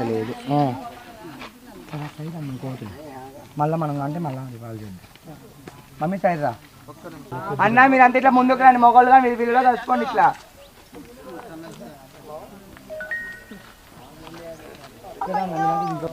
నచ్చలేదు మళ్ళీ మనం అంటే మళ్ళీ వాళ్ళు చేయండి మమ్మీ సైడ్ రా. అన్న మీరు అంత ఇట్లా ముందుకు రండి. మొగోళ్ళుగా మీరు వీళ్ళలో కలుసుకోండి ఇట్లా. ఇంకో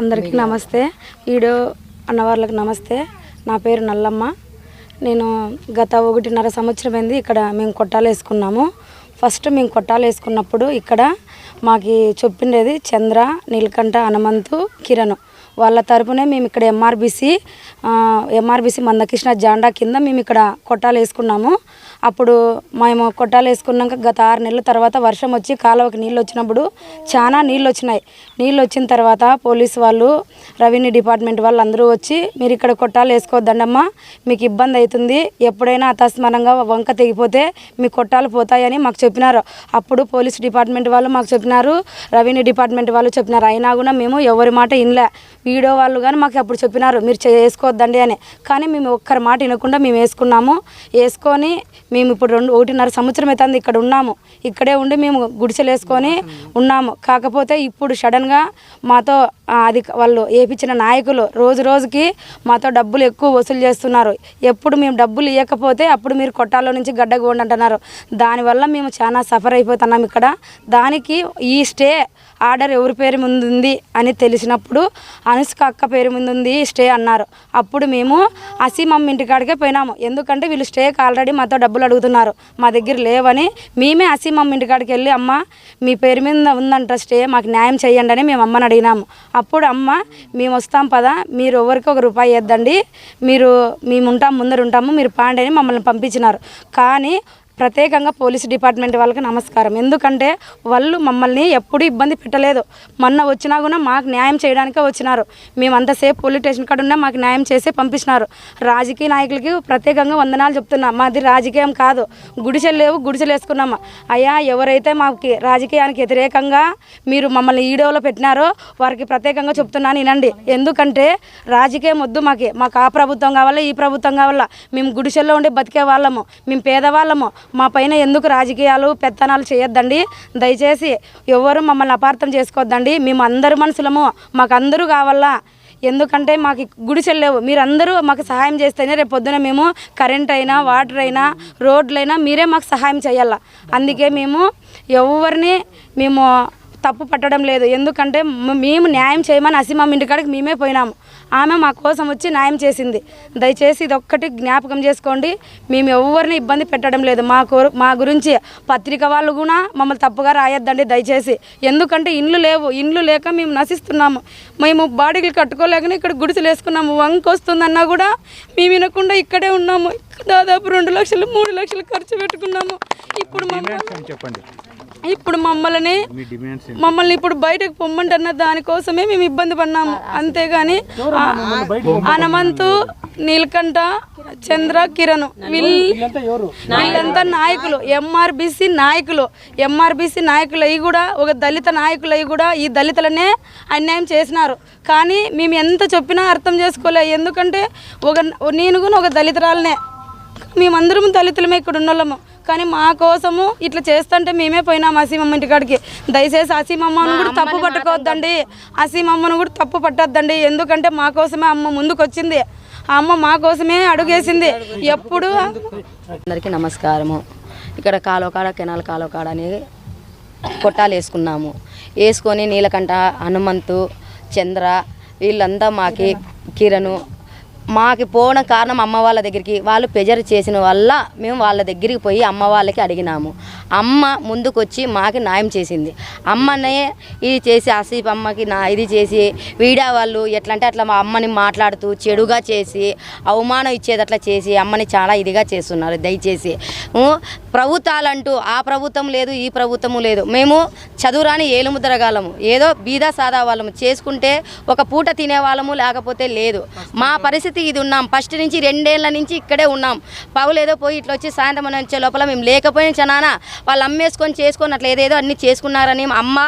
అందరికీ నమస్తే. వీడియో అన్నవార్లకు నమస్తే. నా పేరు నల్లమ్మ. నేను గత ఒకటిన్నర సంవత్సరం అయింది ఇక్కడ మేము కొట్టాలు వేసుకున్నాము. ఫస్ట్ మేము కొట్టాలు వేసుకున్నప్పుడు ఇక్కడ మాకు చెప్పిండేది చంద్ర నీలకంఠ హనుమంతు కిరణ్. వాళ్ళ తరపునే మేము ఇక్కడ ఎంఆర్బిసి ఎంఆర్బిసి మందకృష్ణ జాండా కింద మేము ఇక్కడ కొట్టాలు వేసుకున్నాము. అప్పుడు మేము కొట్టాలు వేసుకున్నాక గత ఆరు నెలల తర్వాత వర్షం వచ్చి కాలువకి నీళ్ళు వచ్చినప్పుడు చాలా నీళ్ళు వచ్చినాయి. నీళ్ళు వచ్చిన తర్వాత పోలీసు వాళ్ళు రెవెన్యూ డిపార్ట్మెంట్ వాళ్ళు అందరూ వచ్చి మీరు ఇక్కడ కొట్టాలు వేసుకోవద్దండమ్మా మీకు ఇబ్బంది అవుతుంది. ఎప్పుడైనా అతస్మరంగా వంక తెగిపోతే మీ కొట్టాలు పోతాయని మాకు చెప్పినారు. అప్పుడు పోలీస్ డిపార్ట్మెంట్ వాళ్ళు మాకు చెప్పినారు రెవెన్యూ డిపార్ట్మెంట్ వాళ్ళు చెప్పినారు. అయినా కూడా మేము ఎవరి మాట ఇన్లే వీడియో వాళ్ళు కానీ మాకు అప్పుడు చెప్పినారు మీరు చే- వేసుకోవద్దండి అని. కానీ మేము ఒక్కరి మాట వినకుండా మేము వేసుకున్నాము. వేసుకొని మేము ఇప్పుడు రెండు ఒకటిన్నర సంవత్సరం అవుతుంది ఇక్కడ ఉన్నాము. ఇక్కడే ఉండి మేము గుడిసెలు వేసుకొని ఉన్నాము. కాకపోతే ఇప్పుడు సడన్గా మాతో అది వాళ్ళు ఏపించిన నాయకులు రోజు రోజుకి మాతో డబ్బులు ఎక్కువ వసూలు చేస్తున్నారు. ఎప్పుడు మేము డబ్బులు ఇవ్వకపోతే అప్పుడు మీరు కొట్టాలో నుంచి గడ్డగోండి అంటున్నారు. దానివల్ల మేము చాలా సఫర్ అయిపోతున్నాం ఇక్కడ. దానికి ఈ స్టే ఆర్డర్ ఎవరి పేరు ముందు ఉంది అని తెలిసినప్పుడు అనుష్క అక్క పేరు ముందు ఉంది స్టే అన్నారు. అప్పుడు మేము అసీమమ్మ ఇంటికాడికే పోయినాము. ఎందుకంటే వీళ్ళు స్టేకి ఆల్రెడీ మాతో డబ్బులు అడుగుతున్నారు మా దగ్గర లేవని మేమే అసీమమ్మ ఇంటికాడికి వెళ్ళి అమ్మ మీ పేరు మీద ఉందంట స్టే మాకు న్యాయం చేయండి అని మేము అమ్మని అడిగినాము. అప్పుడు అమ్మ మేము వస్తాం పదా మీరు ఎవరికి ఒక రూపాయి ఇద్దండి మీరు మేము ఉంటాం ముందర ఉంటాము మీరు పాండి అని మమ్మల్ని పంపించినారు. కానీ ప్రత్యేకంగా పోలీస్ డిపార్ట్మెంట్ వాళ్ళకి నమస్కారం. ఎందుకంటే వాళ్ళు మమ్మల్ని ఎప్పుడూ ఇబ్బంది పెట్టలేదు. మొన్న వచ్చినా కూడా మాకు న్యాయం చేయడానికే వచ్చినారు. మేము అంతసేపు పోలీస్ స్టేషన్ కాడ ఉన్నా మాకు న్యాయం చేసి పంపించినారు. రాజకీయ నాయకులకి ప్రత్యేకంగా వందనాలు చెప్తున్నా. మాది రాజకీయం కాదు. గుడిసెలు లేవు గుడిసెలు వేసుకున్నాము అయ్యా ఎవరైతే మాకు రాజకీయానికి వ్యతిరేకంగా మీరు మమ్మల్ని ఈడోలో పెట్టినారో వారికి ప్రత్యేకంగా చెప్తున్నాను వినండి ఎందుకంటే రాజకీయం వద్దు మాకు. మాకు ఆ ప్రభుత్వం కావాలా ఈ ప్రభుత్వం కావాలా. మేము గుడిసెల్లో ఉండి బతికే వాళ్ళము. మేము పేదవాళ్ళము. మా పైన ఎందుకు రాజకీయాలు పెత్తనాలు చేయొద్దండి? దయచేసి ఎవరు మమ్మల్ని అపార్థం చేసుకోవద్దండి మేము అందరు మనుషులము. మాకు అందరూ కావాలా? ఎందుకంటే మాకు గుడిసెలు లేవు. మీరందరూ మాకు సహాయం చేస్తేనే రేపు పొద్దున మేము కరెంట్ అయినా వాటర్ అయినా రోడ్లైనా మీరే మాకు సహాయం చేయాలా? అందుకే మేము ఎవరిని మేము తప్పు పట్టడం లేదు. ఎందుకంటే మేము న్యాయం చేయమని అసీమమ్మ ఇంటికాడికి మేమే పోయినాము. ఆమె మా కోసం వచ్చి న్యాయం చేసింది. దయచేసి ఇది ఒక్కటి జ్ఞాపకం చేసుకోండి. మేము ఎవరిని ఇబ్బంది పెట్టడం లేదు. మా మా గురించి పత్రిక వాళ్ళు కూడా మమ్మల్ని తప్పుగా రాయొద్దండి దయచేసి. ఎందుకంటే ఇండ్లు లేవు. ఇండ్లు లేక మేము నశిస్తున్నాము. మేము బాడీలు కట్టుకోలేకనే ఇక్కడ గుడిసెలు వేసుకున్నాము. వంక వస్తుందన్నా కూడా మేము వినకుండా ఇక్కడే ఉన్నాము. దాదాపు రెండు లక్షలు మూడు లక్షలు ఖర్చు పెట్టుకున్నాము. ఇప్పుడు చెప్పండి. ఇప్పుడు మమ్మల్ని మీ డిమాండ్స్ మమ్మల్ని ఇప్పుడు బయటకు పొమ్మంటున్న దానికోసమే మేము ఇబ్బంది పడినాము అంతేగాని హనుమంతు నీలకంఠ చంద్ర కిరణ్. వీళ్ళు వీళ్ళంతా నాయకులు. ఎంఆర్బిసి నాయకులు. ఎంఆర్బిసి నాయకులు అయి కూడా ఒక దళిత నాయకులు అయి కూడా ఈ దళితులనే అన్యాయం చేసినారు. కానీ మేము ఎంత చెప్పినా అర్థం చేసుకోలే. ఎందుకంటే ఒక నేను కూడా ఒక దళితురాలనే. మేమందరం దళితులమే ఇక్కడ ఉన్నోళ్ళము కానీ మా కోసము ఇట్లా చేస్తుంటే మేమే పోయినాం అసీమమ్మ ఇంటికాడికి. దయచేసి అసీమమ్మను కూడా తప్పు పట్టుకోవద్దండి. అసీమమ్మను కూడా తప్పు పట్టొద్దండి. ఎందుకంటే మా కోసమే అమ్మ ముందుకు వచ్చింది ఆ అమ్మ మా కోసమే అడుగేసింది. ఎప్పుడు? అందరికీ నమస్కారము. ఇక్కడ కాలువ కాడ కెనాల్ కాలువ కాడ అని కొట్టాలు వేసుకున్నాము. వేసుకొని నీలకంఠ హనుమంతు చంద్ర వీళ్ళంతా మాకి కిరణు మాకు పోవడం కారణం అమ్మ వాళ్ళ దగ్గరికి వాళ్ళు ప్రెజర్ చేసిన వల్ల మేము వాళ్ళ దగ్గరికి పోయి అమ్మ వాళ్ళకి అడిగినాము. అమ్మ ముందుకొచ్చి మాకు న్యాయం చేసింది. అమ్మనే ఇది చేసి అసీఫ్ అమ్మకి నా ఇది చేసి వీడా వాళ్ళు ఎట్లా అంటే అట్లా మా అమ్మని మాట్లాడుతూ చెడుగా చేసి అవమానం ఇచ్చేది అట్లా చేసి అమ్మని చాలా ఇదిగా చేస్తున్నారు దయచేసి. ప్రభుత్వాలంటూ ఆ ప్రభుత్వం లేదు ఈ ప్రభుత్వము లేదు. మేము చదువురాని ఏలుముద్రగాలము ఏదో బీదా సాదా వాళ్ళము. చేసుకుంటే ఒక పూట తినేవాళ్ళము లేకపోతే లేదు. మా పరిస్థితి ఇది ఉన్నాం. ఫస్ట్ నుంచి రెండేళ్ళ నుంచి ఇక్కడే ఉన్నాం. పగులు ఏదో పోయి ఇట్లా వచ్చి సాయంత్రం అని వచ్చే లోపల మేము లేకపోయిన చనాన వాళ్ళు అమ్మేసుకొని చేసుకొని అట్లా ఏదేదో అన్ని చేసుకున్నారని అమ్మ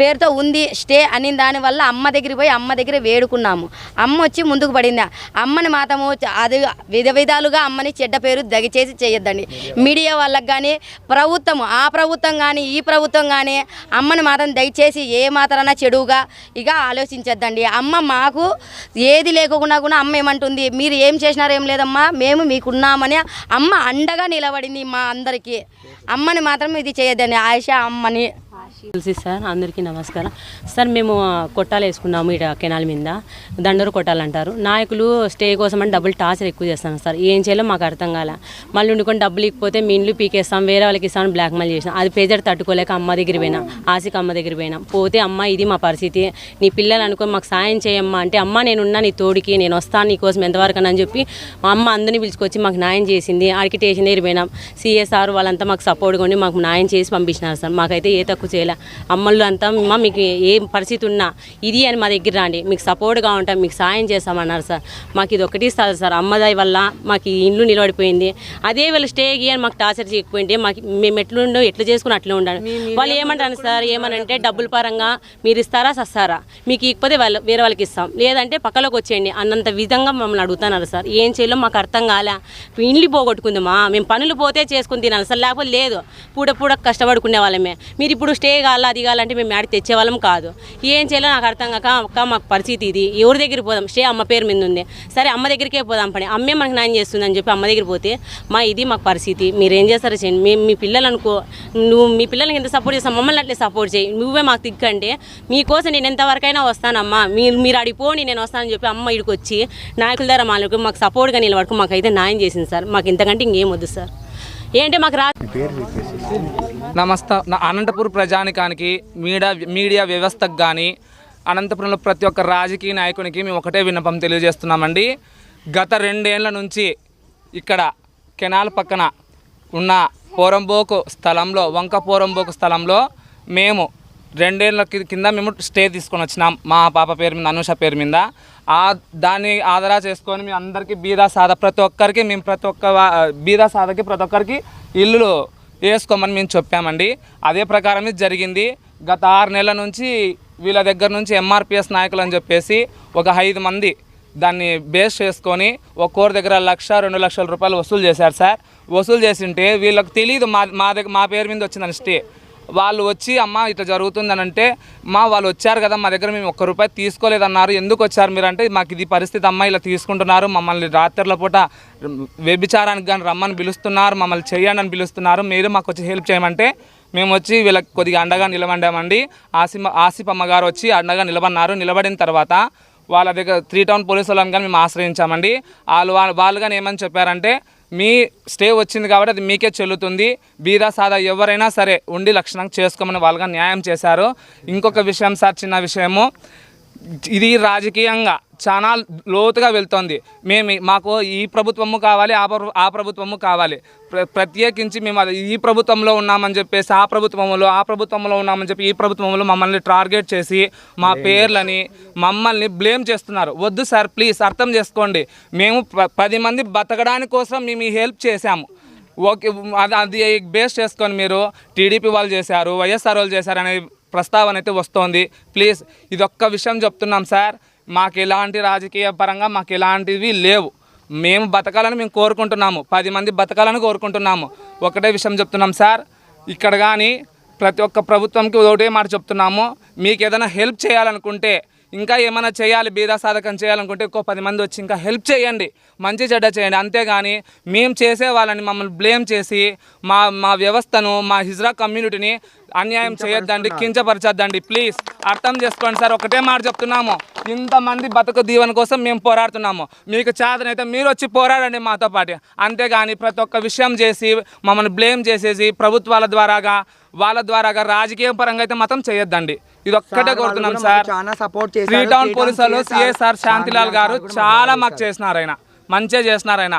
పేరుతో ఉంది స్టే అని దానివల్ల అమ్మ దగ్గరికి పోయి అమ్మ దగ్గర వేడుకున్నాము. అమ్మ వచ్చి ముందుకు పడింది. అమ్మని మాత్రము అది విధ విధాలుగా అమ్మని చెడ్డ పేరు దగచేసి చేయొద్దండి. మీడియా వాళ్ళకి కానీ ప్రభుత్వం ఆ ప్రభుత్వం కానీ ఈ ప్రభుత్వం కానీ అమ్మని మాత్రం దయచేసి ఏ మాత్రాన చెడుగా ఇక ఆలోచించొద్దండి. అమ్మ మాకు ఏది లేకుండా కూడా అమ్మ ఏమంటుంది మీరు ఏం చేసినారు ఏం లేదమ్మా మేము మీకున్నామని అమ్మ అండగా నిలబడింది మా అందరికీ. అమ్మని మాత్రం ఇది చేయొద్దండి. ఆయిషా అమ్మని. తులసి సార్ అందరికీ నమస్కారం. సార్ మేము కొట్టాలు వేసుకున్నాము ఇక్కడ కెనాల్ మీద. దండరు కొట్టాలు అంటారు. నాయకులు స్టే కోసం అని డబ్బులు టార్చర్ ఎక్కువ చేస్తాను సార్. ఏం చేయాలో మాకు అర్థం కాలే. మళ్ళీ ఉండుకొని డబ్బులు ఇకపోతే మీ ఇండ్లు పీకేస్తాం వేరే వాళ్ళకి ఇస్తాం బ్లాక్మెయిల్ చేసినాం. అది ప్రెజర్ తట్టుకోలేక అమ్మ దగ్గర పోయినా ఆశకి అమ్మ దగ్గర పోయినాం. పోతే అమ్మ ఇది మా పరిస్థితి. నీ పిల్లలు అనుకో మాకు సాయం చేయమ్మా. అంటే అమ్మ నేనున్నా నీ తోడికి నేను వస్తాను నీ కోసం ఎంతవరకు అని చెప్పి మా అమ్మ అందరినీ పిలుచుకొచ్చి మాకు న్యాయం చేసింది. ఆడికి స్టేషన్ దగ్గర పోయినాం. సిఎస్ఆర్ వాళ్ళంతా మాకు సపోర్ట్గా ఉండి మాకు న్యాయం చేసి పంపించినారు సార్. మాకైతే ఏ తక్కువ చేయలే. అమ్మలు అంతా అమ్మ మీకు ఏ పరిస్థితి ఉన్నా ఇది అని మా దగ్గర రండి. మీకు సపోర్ట్గా ఉంటాం మీకు సాయం చేస్తామన్నారు సార్. మాకు ఇది ఒకటి ఇస్తారు సార్. అమ్మదాయి వల్ల మాకు ఈ ఇండ్లు నిలబడిపోయింది. అదే వీళ్ళు స్టే అని మాకు టార్చర్ చేయకపోయింటే మాకు మేము ఎట్లుండో ఎట్లా చేసుకుని అట్లా ఉండాలి. వాళ్ళు ఏమంటారు సార్? ఏమనంటే డబ్బుల పరంగా మీరు ఇస్తారా సస్తారా? మీకు ఇకపోతే వాళ్ళు వేరే వాళ్ళకి ఇస్తాం. లేదంటే పక్కలోకి వచ్చేయండి. అన్నంత విధంగా మమ్మల్ని అడుగుతున్నారు సార్. ఏం చేయాలో మాకు అర్థం కాలే. ఇండ్లు పోగొట్టుకుందామా మేము పనులు పోతే చేసుకుని తినాలి సార్. లేకపోతే లేదు. పూట పూట కష్టపడుకునే వాళ్ళమే. మీరు ఇప్పుడు స్టే కావాలా అది కావాలంటే మేము యాడికి తెచ్చేవాళ్ళం కాదు. ఏం చేయాలో నాకు అర్థం కాక అక్క మాకు పరిస్థితి ఇది. ఎవరి దగ్గర పోదాం? స్టే అమ్మ పేరు మీద ఉంది. సరే అమ్మ దగ్గరికే పోదాం పని. అమ్మే మనకు న్యాయం చేస్తుందని చెప్పి అమ్మ దగ్గర పోతే మా ఇది మాకు పరిస్థితి. మీరు ఏం చేస్తారో చేయండి. మేము మీ పిల్లలు అనుకో నువ్వు మీ పిల్లలకి ఎంత సపోర్ట్ చేస్తావు? మమ్మల్ని అట్లే సపోర్ట్ చేయి. నువ్వే మాకు దిక్కంటే మీకోసం నేను ఎంతవరకైనా వస్తానమ్మా మీరు మీరు అడిపోని నేను వస్తానని చెప్పి అమ్మ ఇడికి వచ్చి నాయకుల ద్వారా మాకు మాకు సపోర్ట్గా నిలబడుకు మాకైతే న్యాయం చేసింది సార్. మాకు ఇంతకంటే ఇంకేం వద్దు సార్. ఏంటంటే మాకు రా నమస్తే నా అనంతపురం ప్రజానికానికి మీడియా మీడియా వ్యవస్థకు కానీ అనంతపురంలో ప్రతి ఒక్క రాజకీయ నాయకునికి మేము ఒకటే విన్నపం తెలియజేస్తున్నామండి. గత రెండేళ్ళ నుంచి ఇక్కడ కెనాల్ పక్కన ఉన్న పోరంబోకు స్థలంలో వంక పోరంబోకు స్థలంలో మేము రెండేళ్ళ కింద మేము స్టే తీసుకొని వచ్చినాం. మా పాప పేరు మీద అనూష పేరు మీద. ఆ దాన్ని ఆదరా చేసుకొని మేము అందరికీ బీదా సాద ప్రతి ఒక్కరికి మేము ప్రతి ఒక్క బీదా సాదకి ప్రతి ఒక్కరికి ఇల్లు వేసుకోమని మేము చెప్పామండి. అదే ప్రకారం ఇది జరిగింది. గత ఆరు నెలల నుంచి వీళ్ళ దగ్గర నుంచి ఎంఆర్పిఎస్ నాయకులు అని చెప్పేసి ఒక ఐదు మంది దాన్ని బేస్ చేసుకొని ఒక్కోరి దగ్గర లక్ష రెండు లక్షల రూపాయలు వసూలు చేశారు సార్. వసూలు చేసింటే వీళ్ళకి తెలియదు మా మా దగ్గర మా పేరు మీద వచ్చిందని స్టే. వాళ్ళు వచ్చి అమ్మ ఇట్లా జరుగుతుందని అంటే మా వాళ్ళు వచ్చారు కదా మా దగ్గర మేము ఒక్క రూపాయి తీసుకోలేదన్నారు. ఎందుకు వచ్చారు మీరు? అంటే మాకు ఇది పరిస్థితి అమ్మ ఇలా తీసుకుంటున్నారు. మమ్మల్ని రాత్రుల పూట వ్యభిచారానికి కానీ రమ్మని పిలుస్తున్నారు. మమ్మల్ని చేయండి అని పిలుస్తున్నారు. మీరు మాకు వచ్చి హెల్ప్ చేయమంటే మేము వచ్చి వీళ్ళకి కొద్దిగా అండగా నిలబడ్డామండి. ఆసిమ ఆసిఫ్ అమ్మగారు వచ్చి అండగా నిలబడినారు నిలబడిన తర్వాత వాళ్ళ దగ్గర త్రీ టౌన్ పోలీసు వాళ్ళని కానీ మేము ఆశ్రయించామండి. వాళ్ళు వాళ్ళు వాళ్ళు కానీ ఏమని చెప్పారంటే మీ స్టే వచ్చింది కాబట్టి అది మీకే చెల్లుతుంది. బీదా సాదా ఎవరైనా సరే ఉండి లక్షణం చేసుకోమని వాళ్ళగా న్యాయం చేశారు. ఇంకొక విషయం సార్ చిన్న విషయము. ఇది రాజకీయంగా చాలా లోతుగా వెళ్తోంది. మేము మాకు ఈ ప్రభుత్వము కావాలి ఆ ఆ ప్రభుత్వము కావాలి. ప్ర- ప్రత్యేకించి మేము అది ఈ ప్రభుత్వంలో ఉన్నామని చెప్పేసి ఆ ప్రభుత్వంలో ఆ ప్రభుత్వంలో ఉన్నామని చెప్పి ఈ ప్రభుత్వంలో మమ్మల్ని టార్గెట్ చేసి మా పేర్లని మమ్మల్ని బ్లేమ్ చేస్తున్నారు. వద్దు సార్ ప్లీజ్ అర్థం చేసుకోండి. మేము ప- పది మంది బతకడానికి కోసం మేము ఈ హెల్ప్ చేశాము. ఓకే అది అది బేస్ చేసుకొని మీరు టీడీపీ వాళ్ళు చేశారు వైఎస్ఆర్ వాళ్ళు చేశారు అనే ప్రస్తావన అయితే వస్తోంది. ప్లీజ్ ఇది ఒక్క విషయం చెప్తున్నాం సార్. మాకు ఎలాంటి రాజకీయ పరంగా మాకు ఎలాంటివి లేవు. మేము బతకాలని మేము కోరుకుంటున్నాము. పది మంది బతకాలని కోరుకుంటున్నాము. ఒకటే విషయం చెప్తున్నాం సార్. ఇక్కడ కానీ ప్రతి ఒక్క ప్రభుత్వంకి ఒకటే మాట చెప్తున్నాము. మీకు ఏదైనా హెల్ప్ చేయాలనుకుంటే ఇంకా ఏమైనా చేయాలి బీదా సాధకం చేయాలనుకుంటే ఇంకో పది మంది వచ్చి ఇంకా హెల్ప్ చేయండి. మంచి చెడ్డ చేయండి. అంతేగాని మేము చేసే వాళ్ళని మమ్మల్ని బ్లేమ్ చేసి మా మా వ్యవస్థను మా హిజ్రా కమ్యూనిటీని అన్యాయం చేయొద్దండి కించపరచొద్దండి. ప్లీజ్ అర్థం చేసుకోండి సార్. ఒకటే మాట చెప్తున్నాము. ఇంతమంది బతుకు దీవెన కోసం మేము పోరాడుతున్నాము. మీకు చేతనైతే మీరు వచ్చి పోరాడండి మాతో పాటు. అంతేగాని ప్రతి ఒక్క విషయం చేసి మమ్మల్ని బ్లేమ్ చేసేసి ప్రభుత్వాల ద్వారాగా వాళ్ళ ద్వారాగా రాజకీయ పరంగా అయితే మాత్రం చేయొద్దండి. ఇది ఒక్కటే కోరుతున్నాం సార్. చాలా సపోర్ట్ చేశారు. త్రీ టౌన్ త్రీ పోలీసు వాళ్ళు సిఎస్ఆర్ శాంతిలాల్ గారు చాలా మాకు చేసినారు ఆయన. మంచిగా చేసినారు ఆయన.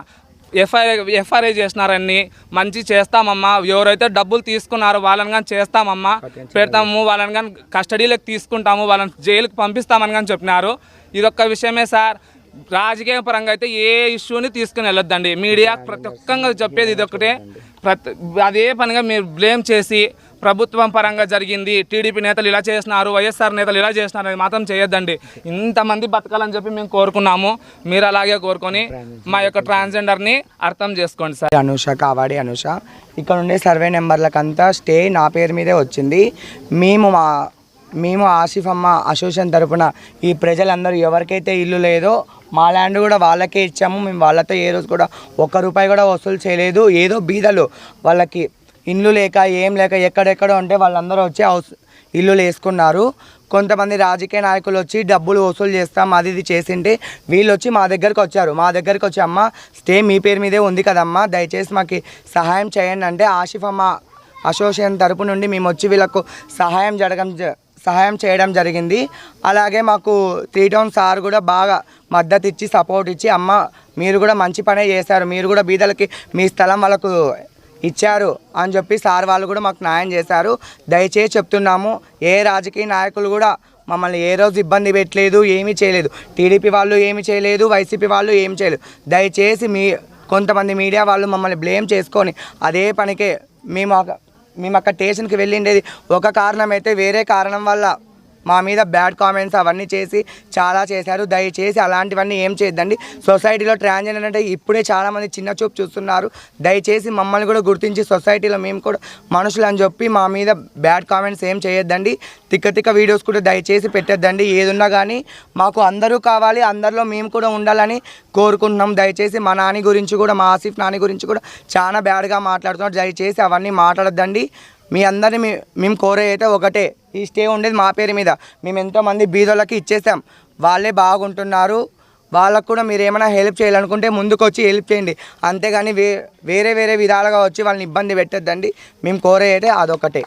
ఎఫ్ఐఆర్ ఎఫ్ఐఆర్ చేసినారని మంచి చేస్తామమ్మా. ఎవరైతే డబ్బులు తీసుకున్నారో వాళ్ళని కానీ చేస్తామమ్మా. పెడతాము వాళ్ళని కానీ కస్టడీలోకి తీసుకుంటాము వాళ్ళని జైలుకి పంపిస్తామని కానీ చెప్పినారు. ఇదొక్క విషయమే సార్. రాజకీయ పరంగా అయితే ఏ ఇష్యూని తీసుకుని వెళ్ళొద్దండి. మీడియా ప్రతి ఒక్కగా చెప్పేది ఇది ఒకటే ప్రతి అదే పనిగా మీరు బ్లేమ్ చేసి ప్రభుత్వం పరంగా జరిగింది. టీడీపీ నేతలు ఇలా చేసినారు వైఎస్ఆర్ నేతలు ఇలా చేసినారు అది మాత్రం చేయొద్దండి. ఇంతమంది బతకాలని చెప్పి మేము కోరుకున్నాము. మీరు అలాగే కోరుకొని మా యొక్క ట్రాన్స్జెండర్ని అర్థం చేసుకోండి సార్. అనుష కావాడి అనుష. ఇక్కడ ఉండే సర్వే నెంబర్లకంతా స్టే నా పేరు మీదే వచ్చింది. మేము మా మేము ఆసిఫ్ అమ్మ అసోసియేషన్ తరపున ఈ ప్రజలందరూ ఎవరికైతే ఇల్లు లేదో మా ల్యాండ్ కూడా వాళ్ళకే ఇచ్చాము. మేము వాళ్ళతో ఏ రోజు కూడా ఒక్క రూపాయి కూడా వసూలు చేయలేదు. ఏదో బీదలు వాళ్ళకి ఇల్లు లేక ఏం లేక ఎక్కడెక్కడ ఉంటే వాళ్ళందరూ వచ్చి హౌస్ ఇల్లులు వేసుకున్నారు. కొంతమంది రాజకీయ నాయకులు వచ్చి డబ్బులు వసూలు చేస్తాం అది ఇది చేసింటే వీళ్ళు వచ్చి మా దగ్గరకు వచ్చారు. మా దగ్గరకు వచ్చి అమ్మ స్టే మీ పేరు మీదే ఉంది కదమ్మా దయచేసి మాకు సహాయం చేయండి. అంటే ఆసిఫ్ అమ్మ అసోసియేషన్ తరపు నుండి మేము వచ్చి వీళ్ళకు సహాయం జరగడం జ- సహాయం చేయడం జరిగింది. అలాగే మాకు త్రీ టౌన్ సార్ కూడా బాగా మద్దతు ఇచ్చి సపోర్ట్ ఇచ్చి అమ్మ మీరు కూడా మంచి పనే చేశారు. మీరు కూడా బీదలకి మీ స్థలం వాళ్ళకు ఇచ్చారు అని చెప్పి సార్ వాళ్ళు కూడా మాకు న్యాయం చేశారు. దయచేసి చెప్తున్నాము ఏ రాజకీయ నాయకులు కూడా మమ్మల్ని ఏ రోజు ఇబ్బంది పెట్టలేదు ఏమీ చేయలేదు. టీడీపీ వాళ్ళు ఏమి చేయలేదు వైసీపీ వాళ్ళు ఏమి చేయలేదు. దయచేసి మీ కొంతమంది మీడియా వాళ్ళు మమ్మల్ని బ్లేమ్ చేసుకొని అదే పనికే మేము మేము అక్కడ స్టేషన్కి వెళ్ళిండేది. ఒక కారణం అయితే వేరే కారణం వల్ల మా మీద బ్యాడ్ కామెంట్స్ అవన్నీ చేసి చాలా చేశారు. దయచేసి అలాంటివన్నీ ఏం చేయొద్దండి. సొసైటీలో ట్రాన్స్జెండర్ అంటే ఇప్పుడే చాలామంది చిన్న చూపు చూస్తున్నారు. దయచేసి మమ్మల్ని కూడా గుర్తించి సొసైటీలో మేము కూడా మనుషులు అని చెప్పి మా మీద బ్యాడ్ కామెంట్స్ ఏం చేయొద్దండి. తిక్క తిక్క వీడియోస్ కూడా దయచేసి పెట్టొద్దండి. ఏదున్నా కానీ మాకు అందరూ కావాలి అందరిలో మేము కూడా ఉండాలని కోరుకుంటున్నాం. దయచేసి మా నాని గురించి కూడా మా ఆసిఫ్ నాని గురించి కూడా చాలా బ్యాడ్గా మాట్లాడుతున్నారు. దయచేసి అవన్నీ మాట్లాడొద్దండి. మీ అందరిని మేము కోరే అయితే ఒకటే. ఈ స్టే ఉండేది మా పేరు మీద. మేము ఎంతోమంది బీదోళ్ళకి ఇచ్చేసాం. వాళ్ళే బాగుంటున్నారు. వాళ్ళకు కూడా మీరు ఏమైనా హెల్ప్ చేయాలనుకుంటే ముందుకు వచ్చి హెల్ప్ చేయండి. అంతేగాని వే వేరే వేరే విధాలుగా వచ్చి వాళ్ళని ఇబ్బంది పెట్టొద్దండి. మేము కోరే అదొకటే